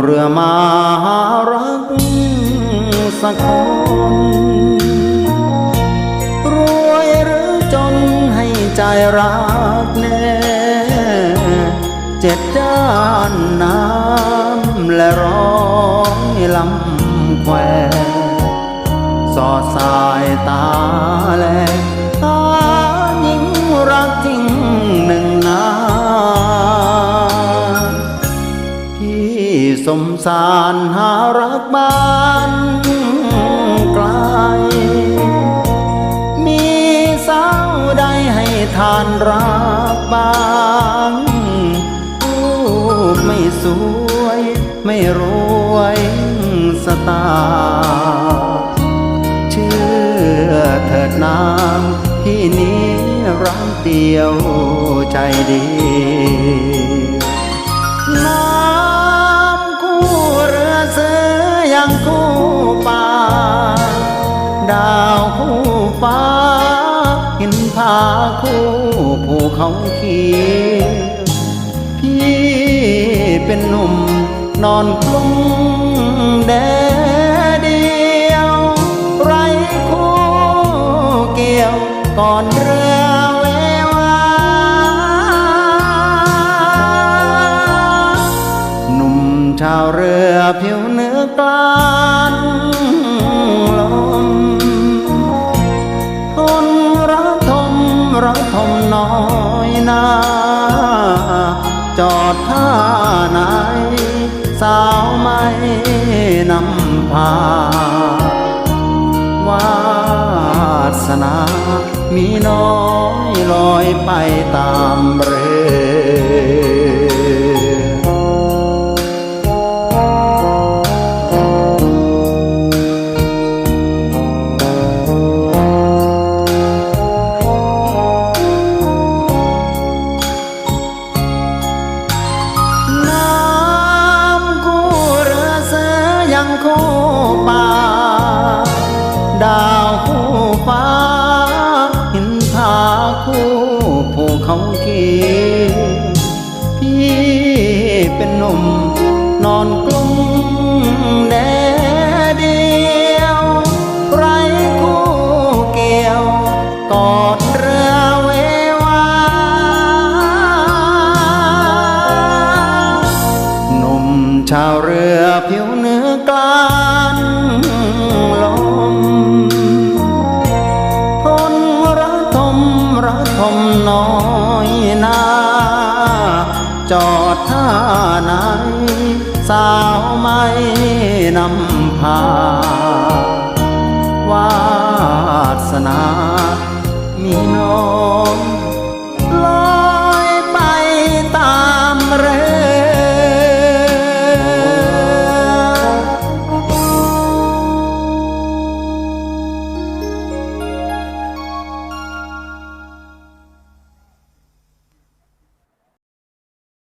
เรือมาหารักสักคนรวยหรือจนให้ใจรักแน่เจ็ดด้านน้ำและร้อยลำแควสอดสายตาแล สมสารหารักบ้านไกล มีสาวใดให้ทานรักบ้างรูปไม่สวย ไม่รวยสตา เชื่อเถิดนางพี่นี้รักเดียวใจดี เห็นผาคู่ภูเขาเขียวพี่เป็นหนุ่มนอนกลุ้งแดดเดียว ไรคู่เกี่ยวก่อนเรือเววาหนุ่มชาวเรือผิวเนื้อกลาน รักทมน้อยนาจอดท่าไหน สาวไม่นำพาวาสนา มีน้อยลอยไปตามเรือ คู่ป่า ดาวคู่ฟ้า หินผาคู่ภูเขาเขียวพี่เป็นหนุ่มนอนกลุ้ม ชาวเรือผิวเนื้อกลานลมทนรักทมรักทมน้อยนาจอดท่าไหนสาวไม่นำพาว่า